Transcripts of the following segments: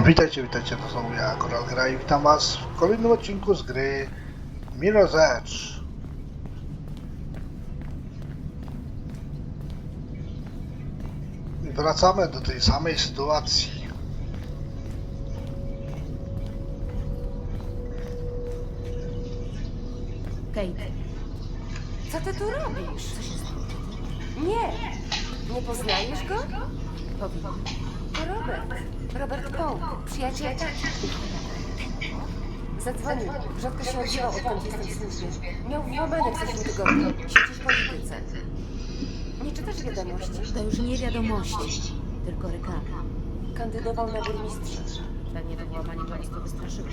Witajcie, witajcie, to znowu ja, Koral Gra i witam was w kolejnym odcinku z gry Mirror's Edge. I wracamy do tej samej sytuacji. Kate, Co ty tu robisz? Nie. Nie poznajesz go? Powiem. To Robert. Robert Pope, przyjaciel. Zadzwonił. Rzadko się odzywał, odkąd jestem w służbie. Miał włamane w zeszłym tygodniu. Siedzi w polityce. Nie czytasz wiadomości? To już nie wiadomości, tylko rekamy. Kandydował na burmistrza. Pewnie to włamanie prostu wystraszyło.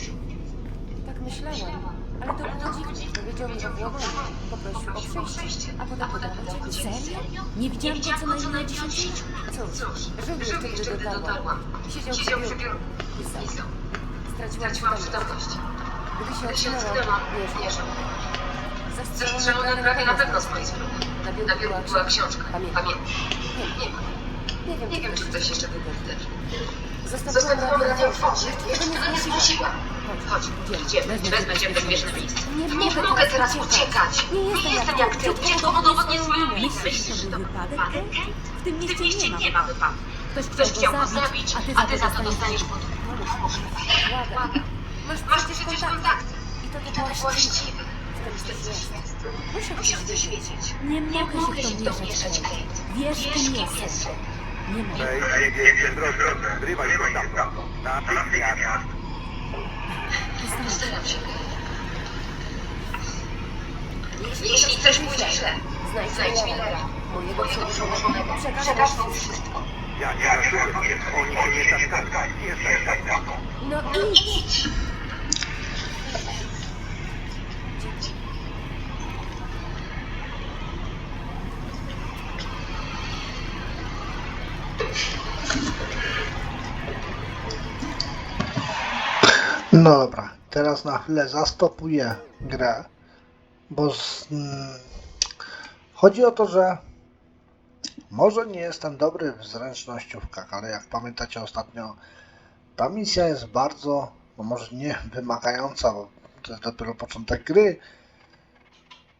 Tak myślałam. Ale to było dziwne. Powiedział mi o włamaniu. Poprosił o przejście. A potem ciebie. Serio? Nie widziałam go co najmniej 10 lat. Cóż, żył jeszcze, gdy dotarłam. Siedział przy biurku. Pisał. Straciłam przytomność. Gdy się odsunęłam, nie żył. Zastrzelona prawie na pewno z mojej strony. Na biurku była książka. Pamiętam. Nie, ma. Nie wiem, Nie wiem, czy coś jeszcze wydarzy. Zostawiłam Zostawiłam radio w. Jeszcze tego nie zgłosiłam. Chodź, idziemy. Wezmę cię w bezpieczne miejsce. Nie Nie mogę teraz uciekać. Nie jestem jak ty. Ucieczką udowodnię swoją winę. Myślisz, Myślisz, że to wypadek? W tym mieście nie nie ma. wypadku. Ktoś Ktoś chciał go zabić, a ty za to dostaniesz pod... Błagam. Masz Masz przecież kontakty. I to I nie to właściwe. właściwe. W tym coś jest. Muszę coś wiedzieć. Nie mogę się w to mieszać, Kate. Wiesz, kim jestem. Nie mogę. Ej, nie jestem drogi. Zrywaj się stamtąd. Natychmiast. Postaram się. Jeśli coś pójdzie źle, znajdź Millera. Mojego Mojego przełożonego. przełożonego. Przekaż mu Przekaż mu wszystko. Ja nie zaszuję się. Oni się nie zatkają. Jesteś za mną. No idź. No dobra, teraz na chwilę zastopuję grę, bo z, mm, chodzi o to, że może nie jestem dobry w zręcznościówkach, ale jak pamiętacie ostatnio, ta misja jest bardzo, no może nie wymagająca, bo to jest dopiero początek gry,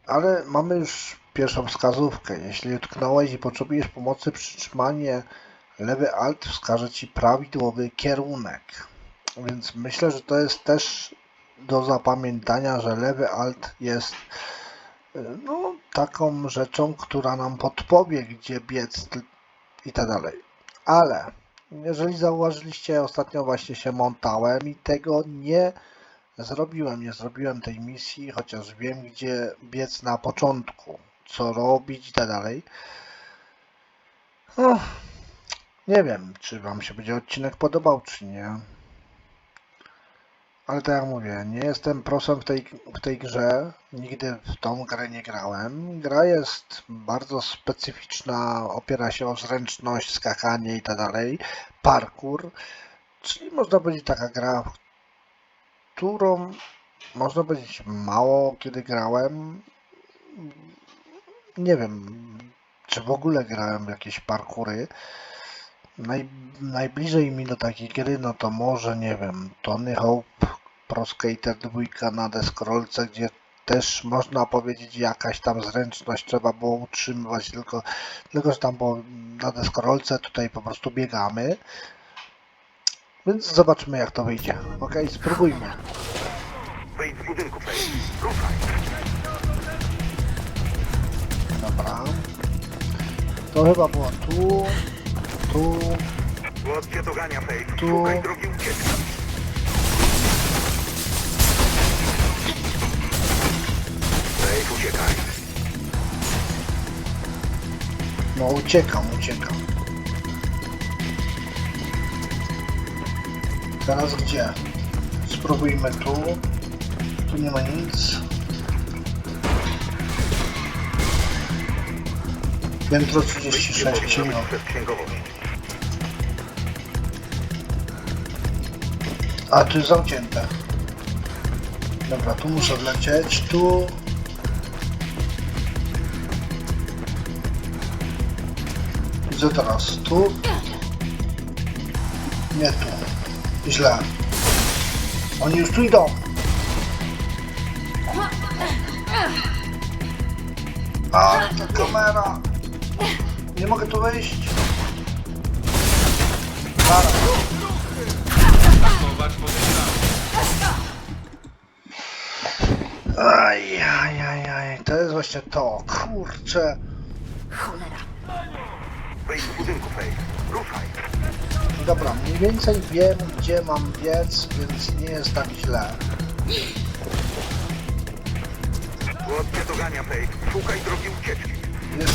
ale mamy już pierwszą wskazówkę. Jeśli utknąłeś i potrzebujesz pomocy, przytrzymanie lewy alt wskaże Ci prawidłowy kierunek. Więc myślę, że to jest też do zapamiętania, że lewy alt jest y, no, taką rzeczą, która nam podpowie, gdzie biec i tak dalej. Ale jeżeli zauważyliście, ostatnio właśnie się montałem i tego nie zrobiłem. Nie zrobiłem tej misji, chociaż wiem, gdzie biec na początku, co robić i tak dalej. Nie wiem, czy Wam się będzie odcinek podobał, czy nie. Ale tak jak mówię, nie jestem prosem w tej, w tej grze. Nigdy w tą grę nie grałem. Gra jest bardzo specyficzna, opiera się o zręczność, skakanie i tak dalej. Parkour, czyli można powiedzieć taka gra, którą można powiedzieć mało kiedy grałem. Nie wiem, czy w ogóle grałem w jakieś parkury. Naj, najbliżej mi do takiej gry, no to może, nie wiem, Tony Hawk Pro Skater 2 na deskorolce, gdzie też można powiedzieć jakaś tam zręczność trzeba było utrzymywać, tylko, tylko że tam było na deskorolce, tutaj po prostu biegamy. Więc zobaczymy jak to wyjdzie. Ok, spróbujmy. Z budynku. Ruszaj. Dobra. To chyba było tu, tu, Fej. Tu. Uciekaj. no uciekam, uciekam. Teraz gdzie? Spróbujmy tu. Tu nie ma nic. Piętro 36, Powinno ciemno. A tu jest zamknięte. Dobra, tu muszę wlecieć, tu. Co teraz? Tu? Nie tu. Źle. Oni już tu idą. A, ta kamera. Nie mogę tu wejść. Zaraz. Aj, aj, aj, aj, to jest właśnie to. Kurczę. Cholera. Wejdź do budynku, Faye. Ruszaj. Dobra, mniej więcej wiem, gdzie mam biec, więc nie jest tak źle. Głod cię dogania, Faye. Szukaj drogi ucieczki. Jest...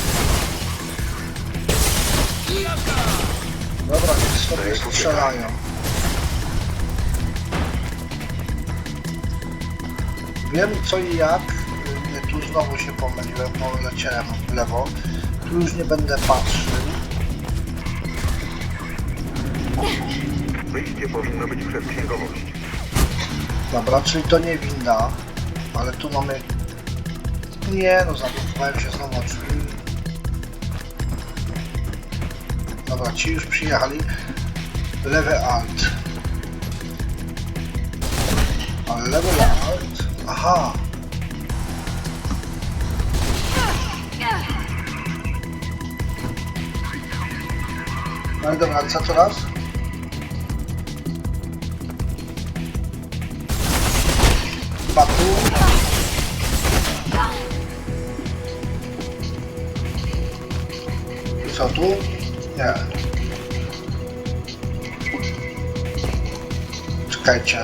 Dobra, niech sobie strzelają. Wiem co i jak. Nie, tu znowu się pomyliłem, bo leciałem w lewo. Tu już nie będę patrzył. Wyjście powinno być przez księgowość. Dobra, czyli to nie winda, ale tu mamy... Nie no, zablokowałem się znowu drzwi. Dobra, ci już przyjechali. Lewy alt. Ale lewy alt... Aha! No i dobra, co teraz? Co tu? Nie. Czekajcie.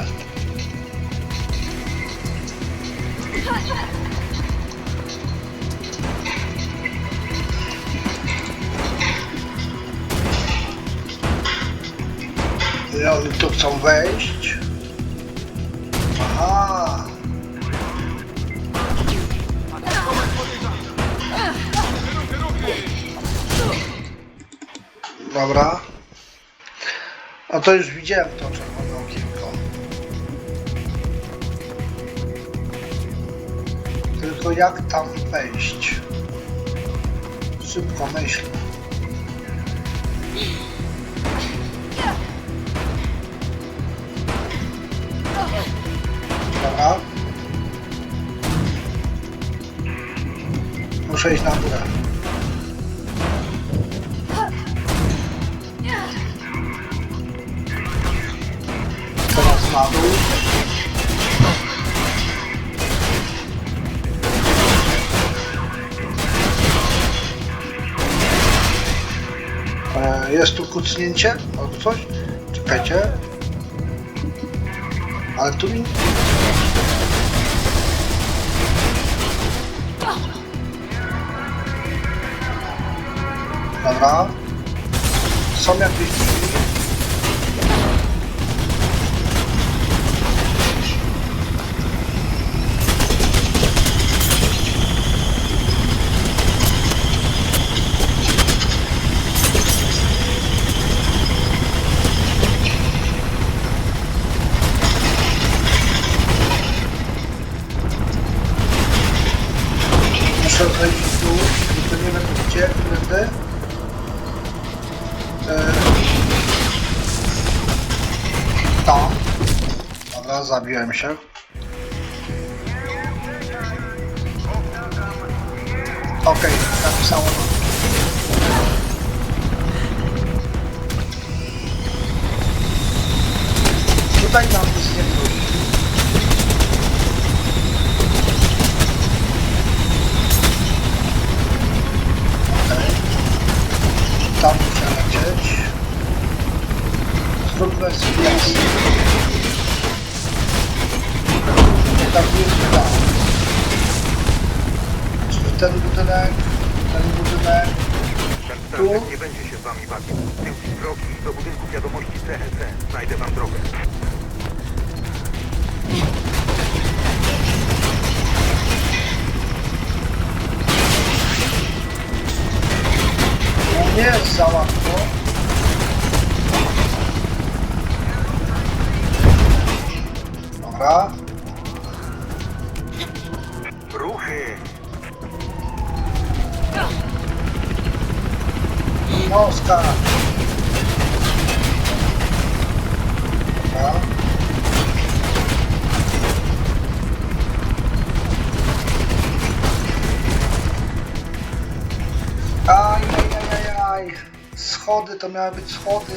Oni tu chcą wejść. Dobra. A to już widziałem to czerwone okienko. Tylko jak tam wejść? Szybko myśl. Dobra. Muszę iść na górę. E, Jest tu kucnięcie albo coś? Czekajcie. Ale tu mi... Dobra. Są jakieś. Dobra, zabiłem się. Okej, napisało to. Tutaj nam nic nie wróci. Tam muszę lecieć. Zróbmy zjazd. Tak jest tam. Czyli ten budynek, ten budynek. Tu? nie będzie się z wami bawił. Więc drogi do budynku wiadomości CEC. Znajdę wam drogę. No nie jest za łatwo. Dobra ruchy! Noska! Aj, aj, aj, aj, aj. Schody to miały być schody.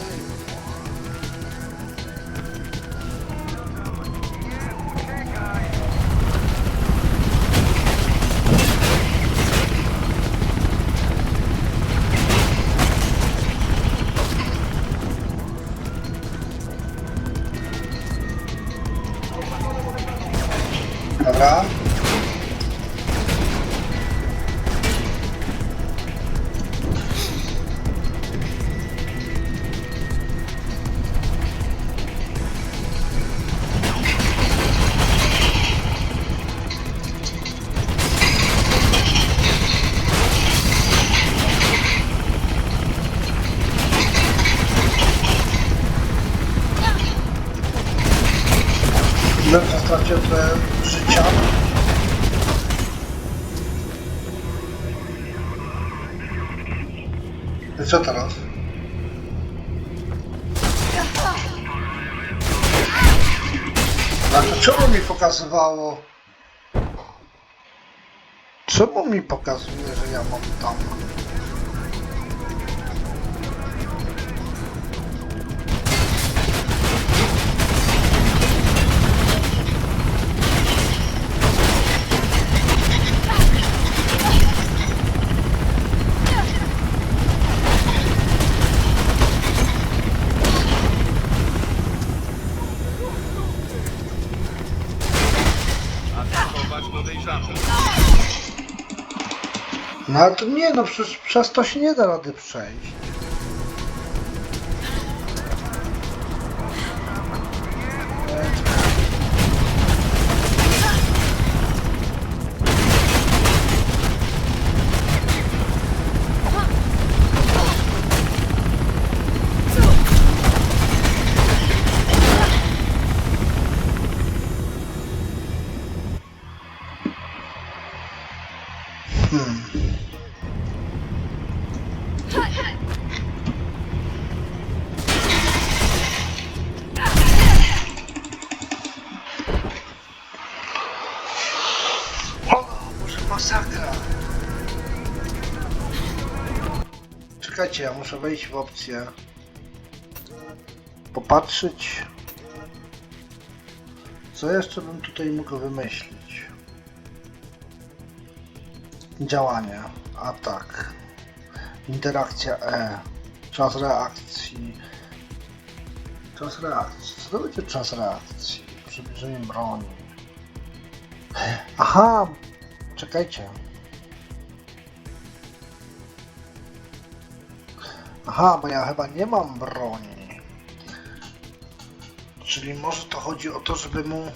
Czemu mi pokazywało? Czemu mi pokazuje, że ja mam tam? No ale to nie, no przecież przez to się nie da rady przejść. Masakra. Czekajcie, ja muszę wejść w opcję. Popatrzeć. Co jeszcze bym tutaj mógł wymyślić? Działanie, atak, interakcja E, czas reakcji. Czas reakcji. Co to będzie czas reakcji? Przybliżenie broni. Aha! Czekajcie. Aha, bo ja chyba nie mam broni. Czyli może to chodzi o to, żeby mu...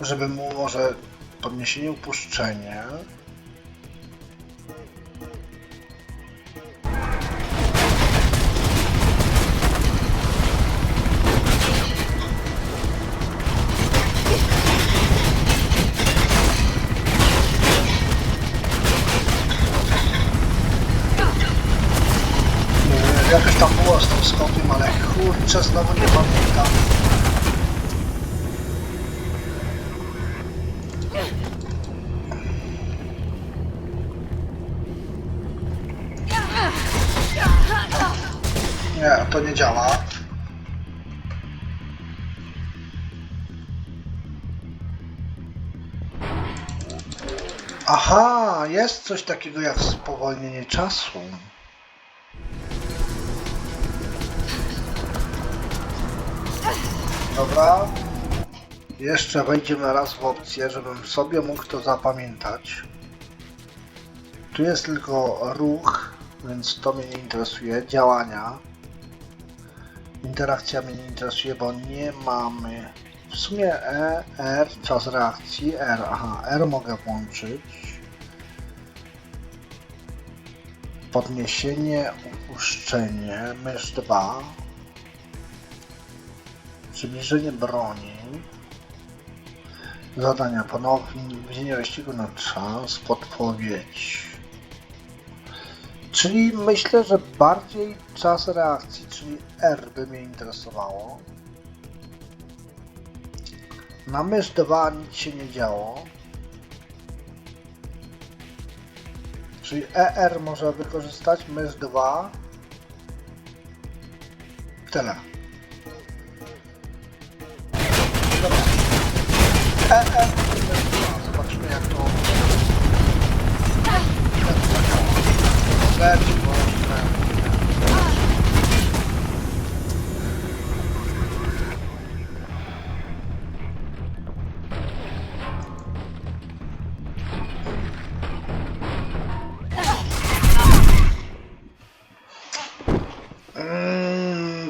Żeby mu może podniesienie upuszczenie. To nie działa. Aha, jest coś takiego jak spowolnienie czasu. Dobra. Jeszcze wejdziemy raz w opcję, żebym sobie mógł to zapamiętać. Tu jest tylko ruch, więc to mnie nie interesuje. Działania. Interakcja mnie nie interesuje, bo nie mamy. W sumie E, R, czas reakcji, R, aha, R mogę włączyć. Podniesienie, upuszczenie, mysz 2. Przybliżenie broni. Zadania ponownie, widzenie wyścigu na czas, podpowiedź. Czyli myślę, że bardziej czas reakcji, czyli R by mnie interesowało. Na mysz 2 nic się nie działo. Czyli ER może wykorzystać, mysz 2. Tyle. ER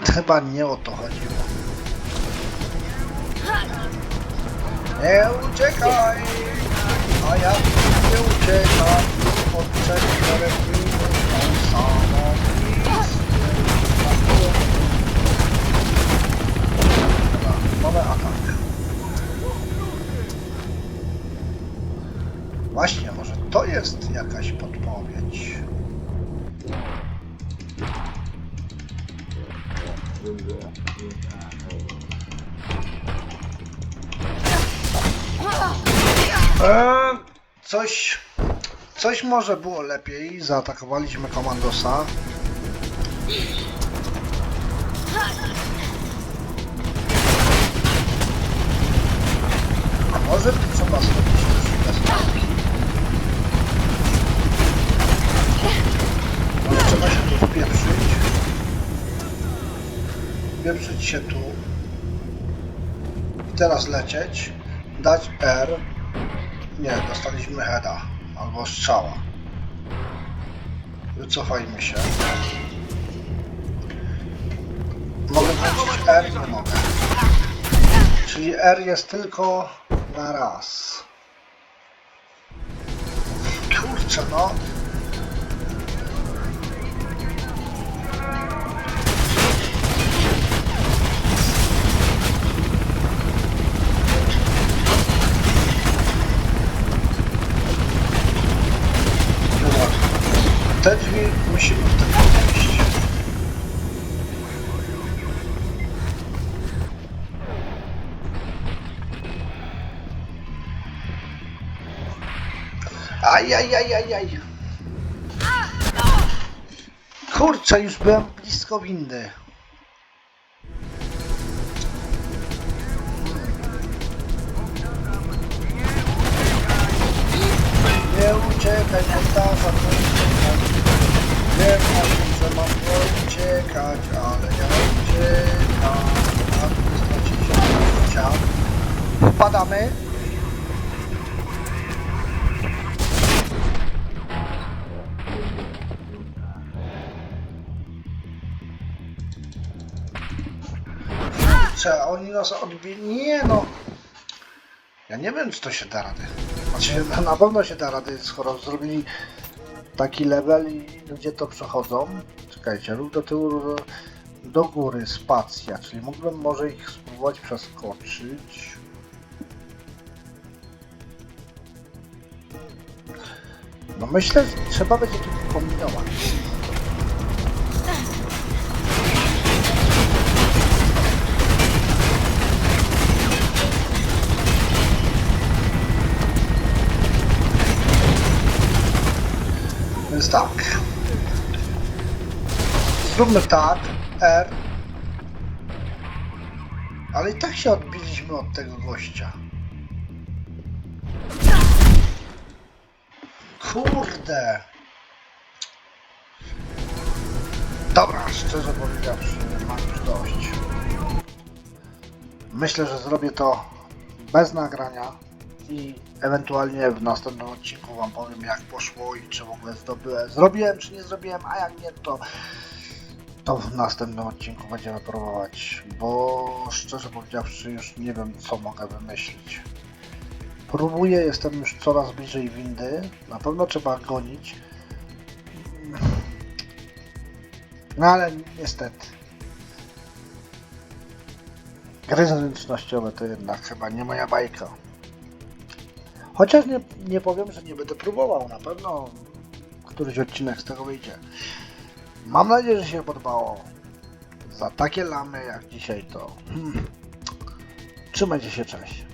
chyba nie o to chodziło. Nie uciekaj! A ja nie uciekam od czerwony tą samą misję. Dobra, mamy atak. Właśnie, może to jest jakaś podpowiedź. Eee, coś, coś może było lepiej. Zaatakowaliśmy komandosa. A może trzeba zrobić troszkę zmian? Może trzeba się tu wpieprzyć. Wpieprzyć się tu. I teraz lecieć. Dać R. Nie, dostaliśmy heada albo strzała. Wycofajmy się. Mogę włączyć R? Nie mogę. Czyli R jest tylko na raz. Kurczę no. Drzwi musimy tylko wejść. Aj, aj, aj, aj, aj. Kurczę, już byłem blisko windy. Nie uciekaj, powtarzam, nie uciekaj. Wiem o tym, że mam uciekać, ale ja uciekam. A tu stracić życia. Wpadamy. Kurczę, oni nas odbili. Nie no. Ja nie wiem, czy to się da rady. Znaczy, na pewno się da rady, skoro zrobili taki level i ludzie to przechodzą. Czekajcie, ruch do tyłu, do góry, spacja, czyli mógłbym może ich spróbować przeskoczyć. No myślę, że trzeba będzie tu kombinować. Tak. Zróbmy tak. R. Ale i tak się odbiliśmy od tego gościa. Kurde. Dobra, szczerze powiedziawszy, mam już dość. Myślę, że zrobię to bez nagrania i ewentualnie w następnym odcinku Wam powiem jak poszło i czy w ogóle zdobyłem, zrobiłem czy nie zrobiłem, a jak nie to to w następnym odcinku będziemy próbować, bo szczerze powiedziawszy już nie wiem co mogę wymyślić. Próbuję, jestem już coraz bliżej windy, na pewno trzeba gonić. No ale niestety. Gry zręcznościowe to jednak chyba nie moja bajka. Chociaż nie, nie powiem, że nie będę próbował. Na pewno któryś odcinek z tego wyjdzie. Mam nadzieję, że się podobało. Za takie lamy jak dzisiaj to. Hmm. Trzymajcie się, cześć.